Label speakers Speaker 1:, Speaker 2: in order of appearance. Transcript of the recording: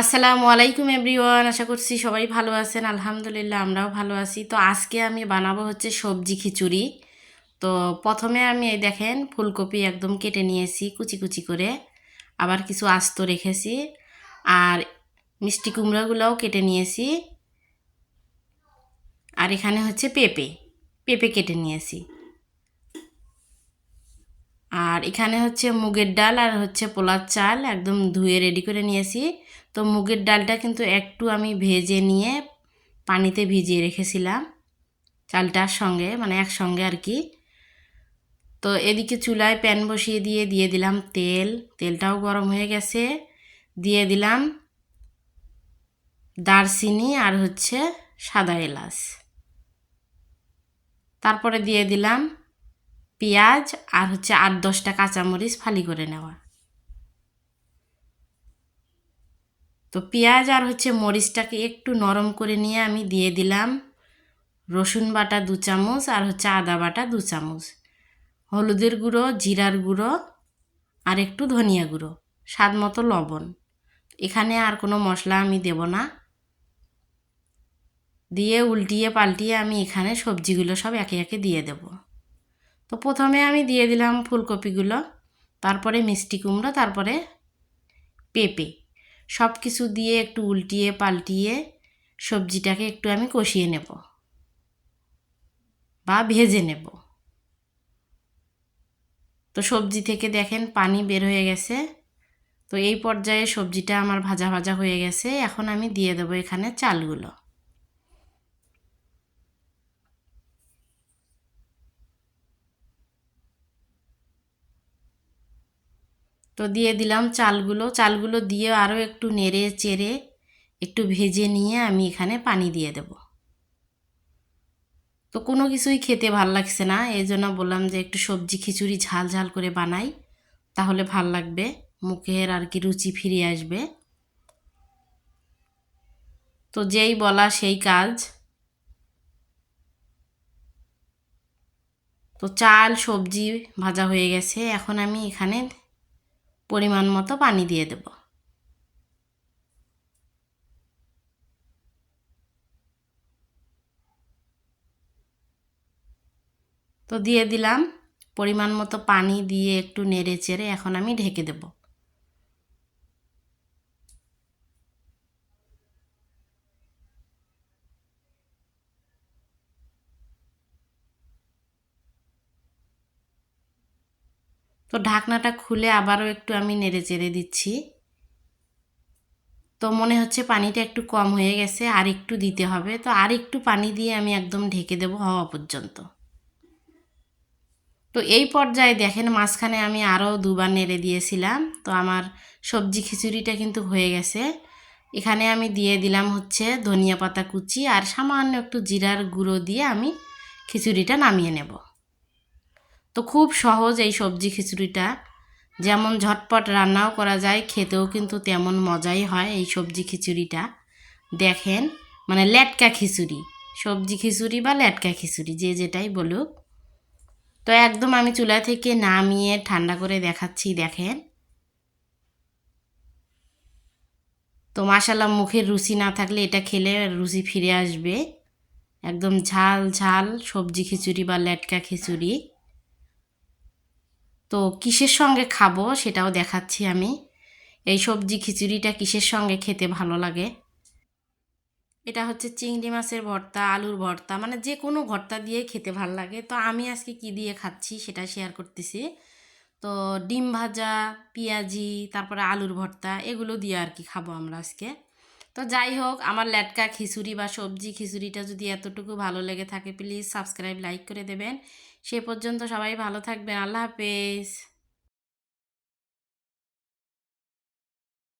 Speaker 1: আসসালামু আলাইকুম এভরিওয়ান, আশা করছি সবাই ভালো আছেন। আলহামদুলিল্লাহ, আমরাও ভালো আছি। তো আজকে আমি বানাবো হচ্ছে সবজি খিচুড়ি। তো প্রথমে আমি এই দেখেন ফুলকপি একদম কেটে নিয়েছি কুচি কুচি করে। আবার কিছু আস্ত রেখেছি। আর মিষ্টি কুমড়াগুলোও কেটে নিয়েছি। আর এখানে হচ্ছে পেঁপে। পেঁপে কেটে নিয়েছি। আর এখানে হচ্ছে মুগের ডাল আর হচ্ছে পোলার চাল একদম ধুয়ে রেডি করে নিয়েছি। তো মুগের ডালটা কিন্তু একটু আমি ভেজে নিয়ে পানিতে ভিজিয়ে রেখেছিলাম চালটার সঙ্গে মানে একসঙ্গে আর কি। তো এদিকে চুলায় প্যান বসিয়ে দিয়ে দিয়ে দিলাম তেল। তেলটাও গরম হয়ে গেছে। দিয়ে দিলাম দারচিনি আর হচ্ছে সাদা এলাচ। তারপরে দিয়ে দিলাম পেঁয়াজ আর হচ্ছে আট দশটা কাঁচামরিচ ফালি করে নেওয়া। তো পেঁয়াজ আর হচ্ছে মরিচটাকে একটু নরম করে নিয়ে আমি দিয়ে দিলাম রসুন বাটা দু চামচ আর হচ্ছে আদা বাটা দু চামচ, হলুদের গুঁড়ো, জিরার গুঁড়ো আর একটু ধনিয়া গুঁড়ো, স্বাদ মতো লবণ। এখানে আর কোনো মশলা আমি দেব না। দিয়ে উল্টিয়ে পাল্টিয়ে আমি এখানে সবজিগুলো সব একে একে দিয়ে দেব। তো প্রথমে আমি দিয়ে দিলাম ফুলকপিগুলো, তারপরে মিষ্টি কুমড়ো, তারপরে পেঁপে। সব কিছু দিয়ে একটু উল্টিয়ে পাল্টিয়ে সবজিটাকে একটু আমি কষিয়ে নেব বা ভেজে নেব। তো সবজি থেকে দেখেন পানি বের হয়ে গেছে। তো এই পর্যায়ে সবজিটা আমার ভাজা ভাজা হয়ে গেছে। এখন আমি দিয়ে দেবো এখানে চালগুলো। তো দিয়ে দিলাম চালগুলো। চালগুলো দিয়ে আরও একটু নেড়ে চেড়ে একটু ভেজে নিয়ে আমি এখানে পানি দিয়ে দেব। তো কোনো কিছুই খেতে ভালো লাগছে না, এই জন্য বললাম যে একটু সবজি খিচুড়ি ঝাল ঝাল করে বানাই, তাহলে ভালো লাগবে, মুখের আর কি রুচি ফিরে আসবে। তো যেই বলা সেই কাজ। তো চাল, সবজি ভাজা হয়ে গেছে, এখন আমি এখানে পরিমাণ মতো পানি দিয়ে দেব। তো দিয়ে দিলাম। পরিমাণ মতো পানি দিয়ে একটু নেড়ে চেড়ে এখন আমি ঢেকে দেব। তো ঢাকনাটা খুলে আবারও একটু আমি নেড়ে চেড়ে দিচ্ছি। তো মনে হচ্ছে পানিটা একটু কম হয়ে গেছে, আর একটু দিতে হবে। তো আর একটু পানি দিয়ে আমি একদম ঢেকে দেবো হওয়া পর্যন্ত। তো এই পর্যায়ে দেখেন মাঝখানে আমি আরও দুবার নেড়ে দিয়েছিলাম। তো আমার সবজি খিচুড়িটা কিন্তু হয়ে গেছে। এখানে আমি দিয়ে দিলাম হচ্ছে ধনিয়া পাতা কুচি, আর সামান্য একটু জিরার গুঁড়ো দিয়ে আমি খিচুড়িটা নামিয়ে নেব। তো খুব সহজ এই সবজি খিচুড়িটা। যেমন ঝটপট রান্নাও করা যায়, খেতেও কিন্তু তেমন মজাই হয় এই সবজি খিচুড়িটা। দেখেন মানে লেটকা খিচুড়ি, সবজি খিচুড়ি বা লেটকা খিচুড়ি, যে যেটাই বলুক। তো একদম আমি চুলা থেকে নামিয়ে ঠান্ডা করে দেখাচ্ছি, দেখেন। তো মাসাল্লাহ মুখের রুচি না থাকলে এটা খেলে রুচি ফিরে আসবে। একদম ঝাল ঝাল সবজি খিচুড়ি বা লেটকা খিচুড়ি। তো কিসের সঙ্গে খাব সেটাও দেখাচ্ছি আমি। এই সবজি খিচুড়িটা কিসের সঙ্গে খেতে ভালো লাগে? এটা হচ্ছে চিংড়ি মাছের ভর্তা, আলুর ভর্তা মানে যে কোনো ভর্তা দিয়ে খেতে ভালো লাগে। তো আমি আজকে কি দিয়ে খাচ্ছি সেটা শেয়ার করতেছি। তো ডিম ভাজা, পেঁয়াজি, তারপরে আলুর ভর্তা, এগুলো দিয়ে আর কি খাব আমরা আজকে। তো যাই হোক, আমার ল্যাটকা খিচুড়ি বা সবজি খিচুড়িটা যদি এতটুকু ভালো লেগে থাকে প্লিজ সাবস্ক্রাইব লাইক করে দেবেন। সে পর্যন্ত সবাই ভালো থাকবেন। আল্লাহ হাফেজ।